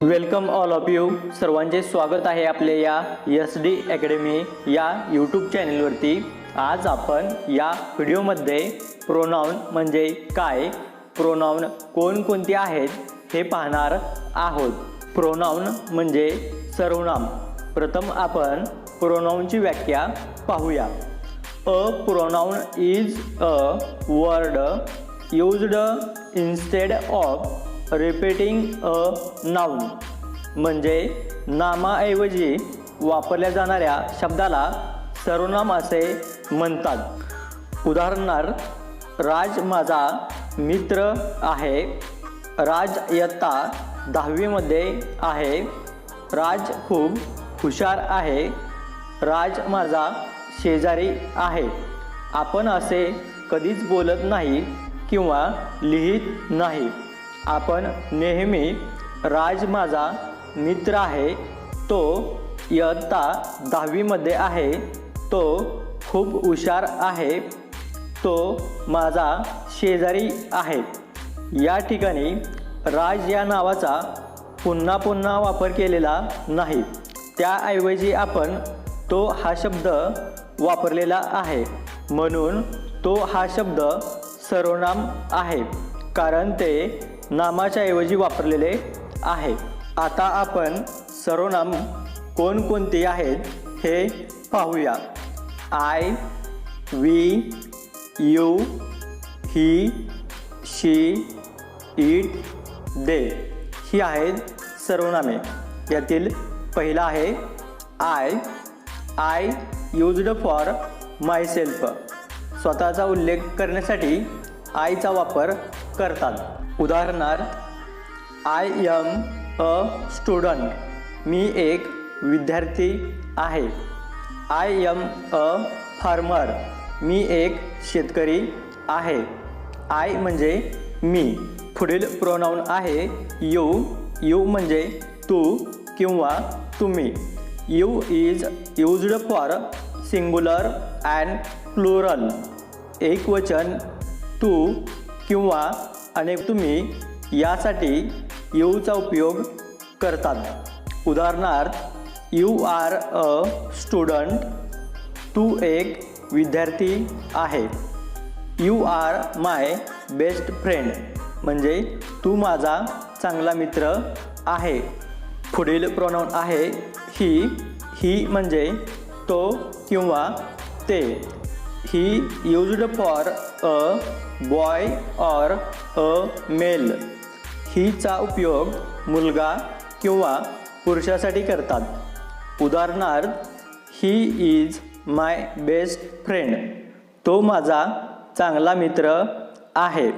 Welcome all of you. सर्वांचे स्वागत आहे आपल्या या एस डी अकॅडमी या यूट्यूब चॅनलवरती. आज आपण या व्हिडिओमध्ये प्रोनाऊन म्हणजे काय? प्रोनाऊन कोणकोणते आहेत हे पाहणार आहोत. प्रोनाऊन म्हणजे सर्वनाम. प्रथम आपण प्रोनाऊनची व्याख्या पाहूया. A pronoun is a word used instead of repeating a noun म्हणजे नामाऐवजी वापरल्या जाणाऱ्या शब्दाला सर्वनाम असे म्हणतात. उदाहरणार्थ राज माझा मित्र आहे. राज इयत्ता दहावीमध्ये आहे. राज खूप हुशार आहे. राज माझा शेजारी आहे. आपण असे कधीच बोलत नाही किंवा लिहित नाही. आपण नेहमी राज माझा मित्र आहे. तो इयत्ता दहावीमध्ये आहे. तो खूप हुशार आहे. तो माझा शेजारी आहे. या ठिकाणी राज या नावाचा पुन्हा पुन्हा वापर केलेला नाही. त्याऐवजी आपण तो हा शब्द वापरलेला आहे. म्हणून तो हा शब्द सर्वनाम आहे. कारण ते नामाच्या ऐवजी वापरलेले आहे. आता आपण सर्वनाम कोणकोणते आहेत हे पाहूया. I we you he she it they ही आहेत सर्वनामे. यातील पहिला आहे I I used for myself स्वतःचा उल्लेख करण्यासाठी आयचा वापर करतात. उदाहरणार्थ आय एम अ स्टुडंट मी एक विद्यार्थी आहे. आय एम अ फार्मर मी एक शेतकरी आहे. आय म्हणजे मी. पुढील प्रोनाऊन आहे यू यू म्हणजे तू किंवा तुम्ही. You is used for singular and plural एकवचन तू किंवा अनेक तुम्ही यासाठी यूचा उपयोग करतात. उदाहरणार्थ यू आर अ स्टुडंट तू एक विद्यार्थी आहे. You are my best friend म्हणजे तू माझा चांगला मित्र आहे. पुढील प्रोनाऊन आहे ही ही म्हणजे तो किंवा ते. He used for a boy or a male. हीचा उपयोग मुलगा किंवा पुरुषासाठी करतात. उदाहरणार्थ he is my best friend तो माझा चांगला मित्र आहे.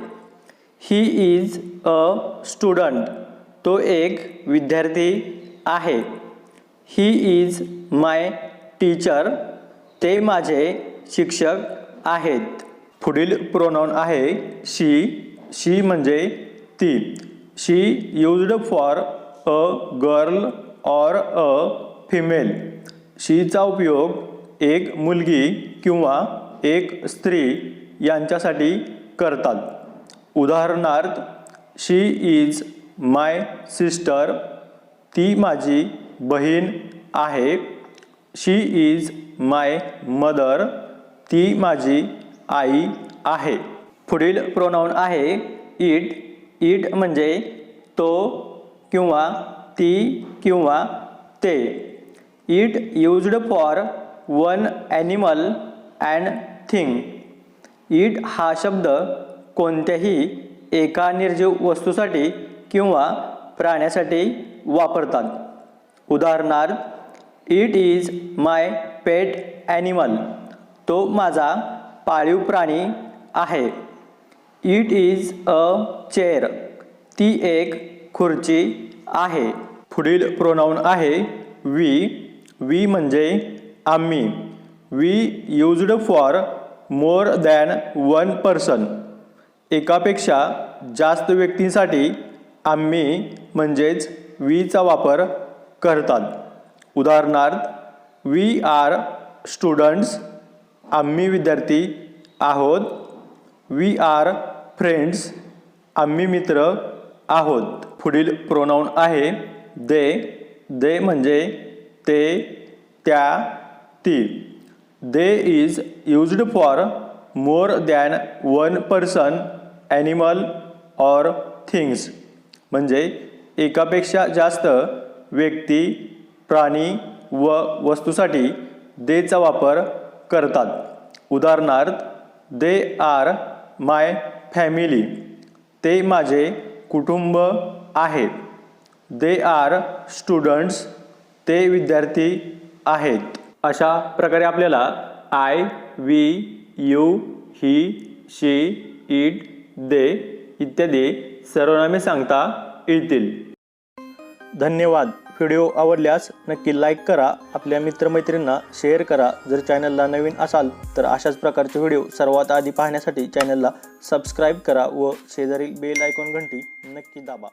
ही इज अ स्टुडंट तो एक विद्यार्थी आहे. ही इज माय टीचर ते माझे शिक्षक आहेत. पुढील प्रोनाऊन आहे शी शी म्हणजे ती. She used for a girl or a female शीचा उपयोग एक मुलगी किंवा एक स्त्री यांच्यासाठी करतात. उदाहरणार्थ शी इज माय सिस्टर ती माझी बहीण आहे. शी इज माय मदर ती माझी आई आहे. पुढील प्रोनाऊन आहे इट इट म्हणजे तो किंवा ती किंवा ते. It used for one animal and thing it हा शब्द कोणत्याही एका निर्जीव वस्तूसाठी किंवा प्राण्यासाठी वापरतात. उदाहरणार्थ it is my pet animal तो माझा पाळीव प्राणी आहे. इट इज अ चेअर ती एक खुर्ची आहे. पुढील प्रोनाऊन आहे वी वी म्हणजे आम्ही. We used for more than one person एकापेक्षा जास्त व्यक्तींसाठी आम्ही म्हणजेच वीचा वापर करतात. उदाहरणार्थ वी आर स्टुडंट्स आम्ही विद्यार्थी आहोत. वी आर फ्रेंड्स आम्ही मित्र आहोत. पुढील प्रोनाऊन आहे दे. दे म्हणजे ते त्या ती. They is used for more than one person animal or things म्हणजे एकापेक्षा जास्त व्यक्ती प्राणी व वस्तूसाठी देचा वापर करतात. उदाहरणार्थ दे आर माय फॅमिली ते माझे कुटुंब आहेत दे आर स्टुडंट्स ते विद्यार्थी आहेत. अशा प्रकारे आपल्याला I we you he she it they इत्यादी सर्वनामे सांगता येतील. धन्यवाद. व्हिडिओ आवडल्यास नक्की लाईक करा आपल्या मित्रमैत्रींना शेअर करा. जर चॅनलला नवीन असाल तर अशाच प्रकारचे व्हिडिओ सर्वात आधी पाहण्यासाठी चॅनलला सबस्क्राईब करा व शेजारील बेल आयकॉन घंटी नक्की दाबा.